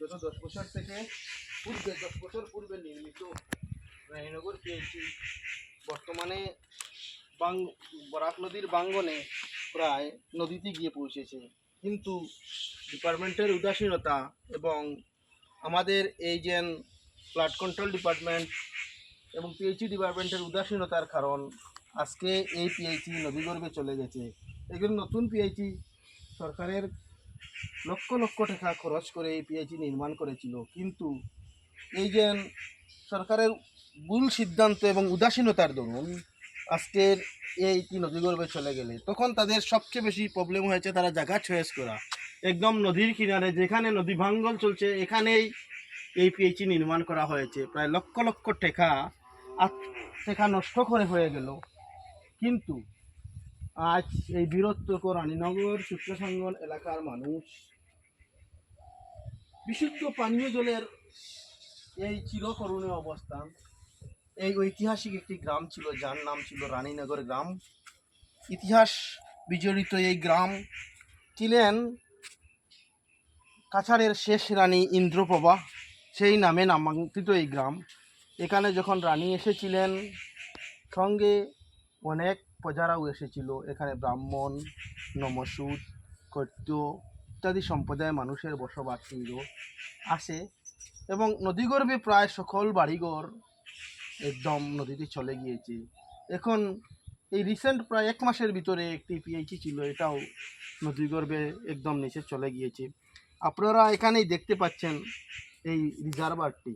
বিগত দশ বছর থেকে পূর্বে, দশ বছর পূর্বে নির্মিত রানীনগর পিএইচি বর্তমানে বাং, বরাক নদীর বাঙ্গনে প্রায় নদীতে গিয়ে পৌঁছেছে। কিন্তু ডিপার্টমেন্টের উদাসীনতা এবং আমাদের এই যে ফ্লাড কন্ট্রোল ডিপার্টমেন্ট এবং পিএইচি ডিপার্টমেন্টের উদাসীনতার কারণ আজকে এই পিএইচি নদীগর্ভে চলে গেছে। এগুলো নতুন পিএইচি সরকারের লক্ষ লক্ষ টাকা খরচ করে এই পিএইচি নির্মাণ করেছিল। কিন্তু এই যে সরকারের ভুল সিদ্ধান্ত এবং উদাসীনতার দরুন আজকের এইটি নদীগর্ভে চলে গেলে, তখন তাদের সবচেয়ে বেশি প্রবলেম হয়েছে তারা জায়গা চয়েস করা। একদম নদীর কিনারে, যেখানে নদী ভাঙ্গল চলছে, এখানেই এই পিএইচি নির্মাণ করা হয়েছে। প্রায় লক্ষ লক্ষ টাকা টাকা নষ্ট করে হয়ে গেল। কিন্তু আজ এই বীরত্বক রানীনগর সূত্রসঙ্গন এলাকার মানুষ। বিশুদ্ধ পানীয় জলের এই চিরকরণীয় অবস্থান। এই ঐতিহাসিক একটি গ্রাম ছিল, যার নাম ছিল রানীনগর গ্রাম। ইতিহাস বিজড়িত এই গ্রাম ছিলেন কাছাড়ের শেষ রানী ইন্দ্রপ্রভা, সেই নামে নামাঙ্কিত এই গ্রাম। এখানে যখন রানী এসেছিলেন, সঙ্গে অনেক প্রজারাও এসেছিল। এখানে ব্রাহ্মণ, নমসুদ কৈত্য ইত্যাদি সম্প্রদায়ের মানুষের বসবাস ছিল। আসে এবং নদীগর্ভে প্রায় সকল বাড়িঘর একদম নদীতে চলে গিয়েছে। এখন এই রিসেন্ট প্রায় এক মাসের ভিতরে একটি পিএইচি ছিল, এটাও নদীগর্ভে একদম নিচে চলে গিয়েছে। আপনারা এখানেই দেখতে পাচ্ছেন এই রিজার্ভারটি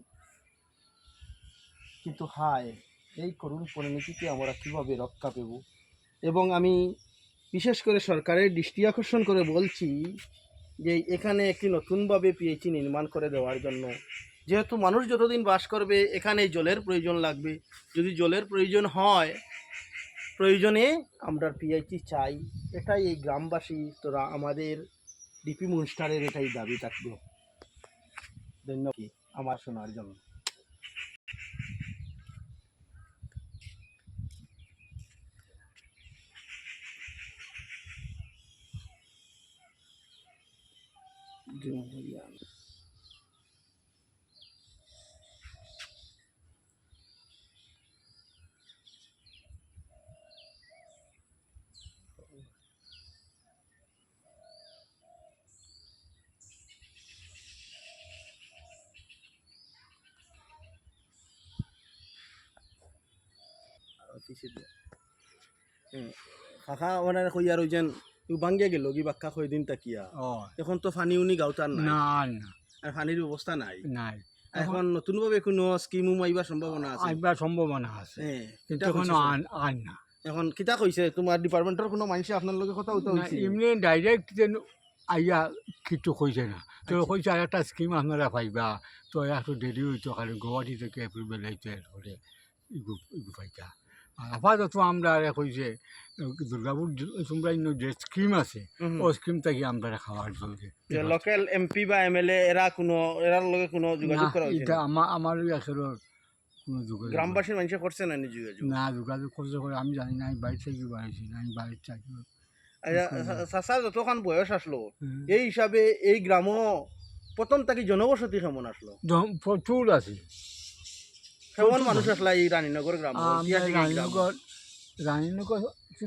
কিন্তু হায় এই করুণ পরিণতিকে আমরা কীভাবে রক্ষা পেব? এবং আমি বিশেষ করে সরকারের দৃষ্টি আকর্ষণ করে বলছি যে এখানে একটি নতুনভাবে পিএইচি নির্মাণ করে দেওয়ার জন্য। যেহেতু মানুষ যতদিন বাস করবে, এখানে জলের প্রয়োজন লাগবে। যদি জলের প্রয়োজন হয়, প্রয়োজনে আমরা পিএইচি চাই। এটাই এই গ্রামবাসী, তোরা আমাদের ডিপি মুনস্টারের এটাই দাবি থাকবে। ধন্যবাদ। আমার শোনার জন্য। কাকা মানে কই আর ওইযেন বাঙ্গিয়া গেল কি বাক্কা কই দিন তাকিয়া। এখন তো ফানি উনি গাউতার নাই। না না। আর ফানির ব্যবস্থা নাই। নাই। এখন নতুনভাবে কোনো স্কিমও মাইবার সম্ভাবনা আছে। আইবার সম্ভাবনা আছে। কিন্তু কইছে আন না। এখন কিতা কইছে তোমার ডিপার্টমেন্টের কোনো মানুষে আপনার লগে কথা হইতে হইছে এমনি ডাইরেক্ট যেন আইয়া কিছু কইছে না। তো। কইছে আর একটা স্কিম আপনারা পাইবা। তো একটু দেরি হইতো কারণ গুয়াহাটি থেকে এপ্রিল হইতে এরপরে ইগু ইগু পাইতা আপাতত আমরা আর দুর্গাপুর যে- তোমরা ইন্ন যে স্কিম আছে ও স্কিম থেকে আমরা খাওয়ার জন্য লোকাল এমপি বা এমএলএ এরা কোনো এরার লগে কোনো যোগাযোগ করা এটা আমার আমার আসলে কোনো যোগাযোগ। গ্রামবাসীর মানুষে করছে না যোগাযোগ? না যোগাযোগ করতে করে আমি জানি না আমি বাড়ি থেকে বাড়িছি না আমি বাড়ির চাকরি আচ্ছা, চাচা যতক্ষণ বয়স আসলো এই হিসাবে এই গ্রামও প্রথম তাকে জনবসতি কেমন আসলো? প্রচুর আছে। কেমন মানুষ আসলো এই রানীনগর গ্রাম? রানীনগর রানীনগর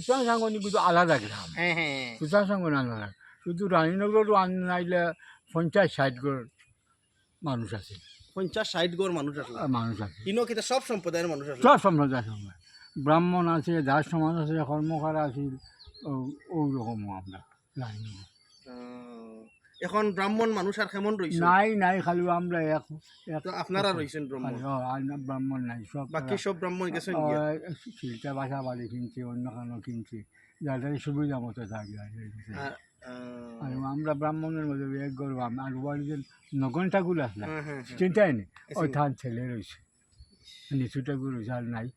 সাঙ্গনি কিন্তু আলাদা গ্রাম। হ্যাঁ হ্যাঁ। সাঙ্গন আলাদা শুধু রানীনগরও আনাইলে পঞ্চাশ ষাট ঘর মানুষ আছে। পঞ্চাশ ষাট গড় মানুষ আর মানুষ আছে। ইনো কিতা সব সম্প্রদায়ের মানুষ আসলো। সব সম্প্রদায়। ব্রাহ্মণ আছে দাস সমাজ আছে কর্মকার আছে ওই রকম আমরা রানীনগর। এখন ব্রাহ্মণ মানুষ আর কেমন রয়েছে নাই নাই খালি আমরা এক তো আপনারা রয়েছেন ব্রাহ্মণ। ব্রাহ্মণ নাই সব বাকি সব ব্রাহ্মণ গেছেন? শিলটা বাসা বাড়ি কিনছে অন্য কানো কিনছে। যাদের সুবিধা মতো থাকে আর আমরা ব্রাহ্মণের মধ্যে এক গর্ব আর বাড়ি যে নগন ঠাকুর আসলাম। চিন্তাই নেই ওই। থান ছেলে রয়েছে নিচু ঠাকুর রয়েছে আর নাই।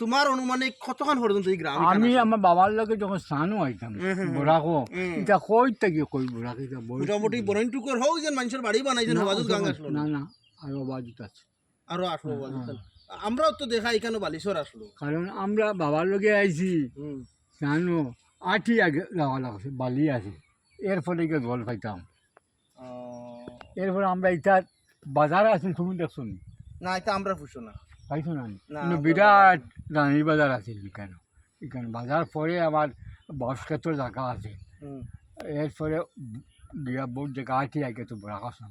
তোমার অনুমানিক কতক্ষণ পর্যন্ত এই গ্রাম আমি আমার বাবার লগে যখন স্নানও হুম, বুড়াকো এটা কই থেকে কই বুড়াকে এটা মোটামুটি বরণটুকুর হোক যে মানুষের বাড়ি বানাইছেন না, হবাজুত গাং আসলো না। না আর বাজুত আছে। আরও আসলো হবাজুত হ্যাঁ। আমরাও তো দেখা এখানে বালিশ্বর আসলো। কারণ আমরা বাবার লগে আইছি জানো আটি আগে লাগা লাগছে বালি আছে। এর ফলে গিয়ে জল পাইতাম। এরপরে আমরা এটা বাজার আছে তুমি দেখছ না এটা আমরা পুষো না। পাইছো না কিন্তু বিরাট রানী বাজার আছে এখানে এখানে বাজার পরে আমার বসক্ষেত্র জায়গা আছে। এরপরে গিয়া বহুত জায়গা আছে আগে তো বড় কথা